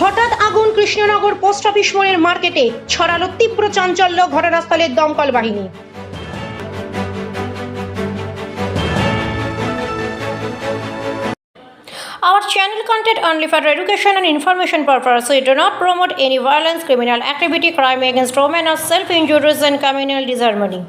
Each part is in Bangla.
হঠাৎ আগুন কৃষ্ণনগর পোস্ট অফিস মোড়ের মার্কেটে ছড়ালো তীব্র চাঞ্চল্য ঘটনাস্থলের দমকল বাহিনী Our channel content only for education and information purpose. We do not promote any violence, criminal activity, crime against women, or self-injuries and communal disharmony.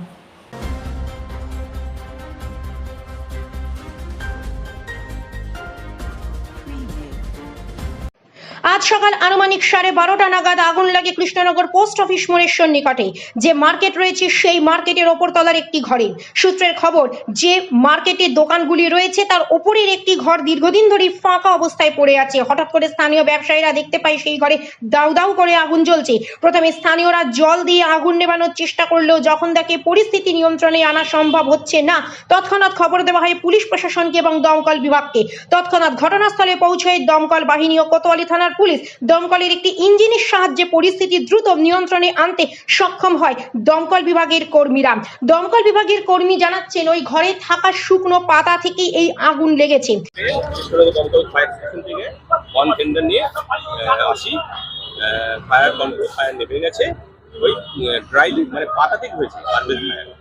আজ সকাল আনুমানিক সাড়ে বারোটা নাগাদ আগুন লাগে কৃষ্ণনগর পোস্ট অফিস মোড়ের সন্নিকটে। যে মার্কেট রয়েছে, সেই মার্কেটের ওপর তলার একটি ঘরে। সূত্রের খবর, যে মার্কেটের দোকানগুলি রয়েছে, তার ওপরের একটি ঘর দীর্ঘদিন ধরে ফাঁকা অবস্থায় পড়ে আছে। হঠাৎ করে স্থানীয় ব্যবসায়ীরা দেখতে পায়, সেই ঘরে দাউ দাউ করে আগুন জ্বলছে। প্রথমে স্থানীয়রা জল দিয়ে আগুন নেভানোর চেষ্টা করলেও যখন দেখে পরিস্থিতি নিয়ন্ত্রণে আনা সম্ভব হচ্ছে না, তৎক্ষণাৎ খবর দেওয়া হয় পুলিশ প্রশাসনকে এবং দমকল বিভাগকে। তৎক্ষণাৎ ঘটনাস্থলে পৌঁছয় দমকল বাহিনী ও কোতোয়ালি থানার পুলিশ দমকলের একটি ইঞ্জিনের সাহায্যে পরিস্থিতি দ্রুত নিয়ন্ত্রণে আনতে সক্ষম হয় দমকল বিভাগের কর্মীরা। দমকল বিভাগের কর্মী জানাচ্ছেন ওই ঘরে থাকা শুকনো পাতা থেকেই এই আগুন লেগেছে। কৃষ্ণনগর দমকল ফায়ার স্টেশন থেকে ওয়ান টেন্ডার নিয়ে আসি ফায়ার কন্ট্রোল ফায়ার নেমে গেছে। ওই ড্রাই লিফ মানে পাতা থেকে হয়েছে।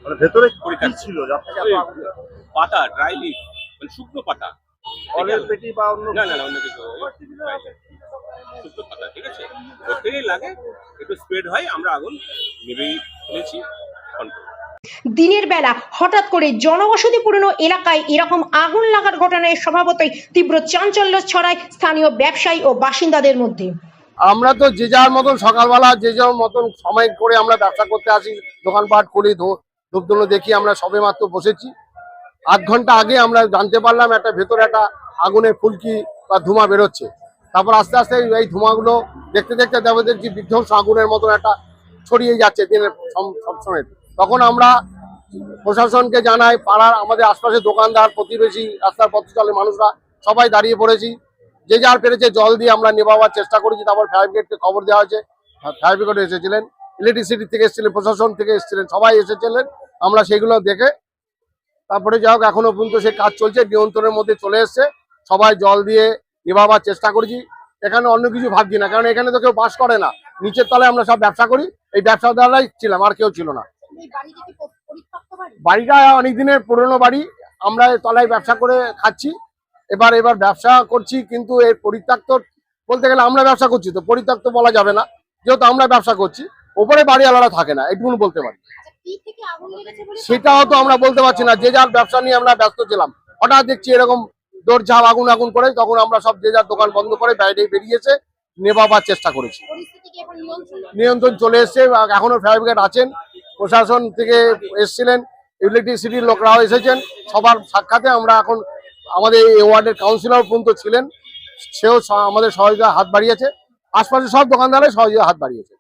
মানে ভেতরে পরীক্ষা ছিল? পাতা? ড্রাই লিফ মানে শুকনো পাতা। পেটি বা অন্য না না না অন্য কিছু। শুকনো পাতা ঠিক আছে? ওর লাগে একটু স্প্রেড হয় আমরা আগুন নেবেই ফেলেছি কন্ট্রোল দিনের বেলা হঠাৎ করে জনবসতিপূর্ণ এলাকায় এরকম আগুন লাগার ঘটনায় স্বভাবতই তীব্র চাঞ্চল্য ছড়ায় স্থানীয় ব্যবসায়ী ও বাসিন্দাদের মধ্যে। আমরা তো যে যার মতন সকালবেলা যে যার মতন সময় করে আমরা ব্যবসা করতে আসি দোকানপাট করি ধূপ ধূপধুনো দেখি আমরা সবে মাত্র বসেছি। আধ ঘণ্টা আগে আমরা জানতে পারলাম একটা ভেতরে একটা আগুনের ফুলকি বা ধোঁয়া বেরোচ্ছে। তারপর আস্তে আস্তে এই ধোঁয়াগুলো দেখতে দেখতে দেখো দেখছি বিধ্বংস আগুনের মতন একটা ছড়িয়ে যাচ্ছে দিনের সব- সবসময় তখন আমরা প্রশাসনকে জানাই, পাড়ার আমাদের আশপাশে দোকানদার, প্রতিবেশী, রাস্তার পথচলে মানুষরা, সবাই দাঁড়িয়ে পড়েছি। যে যার পেরেছে জল দিয়ে আমরা নেবাবার চেষ্টা করেছি, তারপর ফায়ার ব্রিগেডকে খবর দেওয়া হয়েছে। ফায়ার ব্রিগেড এসেছিলেন ইলেকট্রিসিটি থেকে এসেছিলেন, প্রশাসন থেকে এসেছিলেন, সবাই এসেছিলেন। আমরা সেগুলো দেখে তারপরে যাই হোক, এখনও পর্যন্ত সে কাজ চলছে, নিয়ন্ত্রণের মধ্যে চলে এসছে। সবাই জল দিয়ে নেবাবার চেষ্টা করেছি। এখানে অন্য কিছু ভাবছি না, কারণ এখানে তো কেউ বাস করে না। নিচের তলায় আমরা সব ব্যবসা করি, এই ব্যবসা দ্বারাই ছিলাম, আর কেউ ছিল না। বাড়িটা অনেক দিনের পুরনো বাড়ি, আমরা তলায় ব্যবসা করে খাচ্ছি। এবার এবার ব্যবসা করছি, কিন্তু এই পরিত্যক্ত বলতে গেলে আমরা ব্যবসা করছি তো, পরিত্যক্ত বলা যাবে না। যেহেতু আমরা ব্যবসা করছি, ওপরে বাড়ি আলাদা থাকে না, এটুকুন বলতে পারি। সেটাও তো আমরা বলতে পারছি না, যে যার ব্যবসা নিয়ে আমরা ব্যস্ত ছিলাম, হঠাৎ দেখছি এরকম দৌড় ঝাপ আগুন আগুন করে তখন আমরা সব যে যার দোকান বন্ধ করে বাইরে বেরিয়েছে নেবাবার চেষ্টা করেছি। নিয়ন্ত্রণ? চলে এসছে এখনও ফায়ার ব্রিগেড আছেন প্রশাসন থেকে এসেছিলেন ইলেকট্রিসিটির লোকরাও এসেছেন সবার সাক্ষাতে আমরা এখন আমাদের এই ওয়ার্ডের কাউন্সিলর পর্যন্ত ছিলেন সেও আমাদের সহযোগিতা হাত বাড়িয়েছে আশপাশে সব দোকানদারে সহযোগিতা হাত বাড়িয়েছে।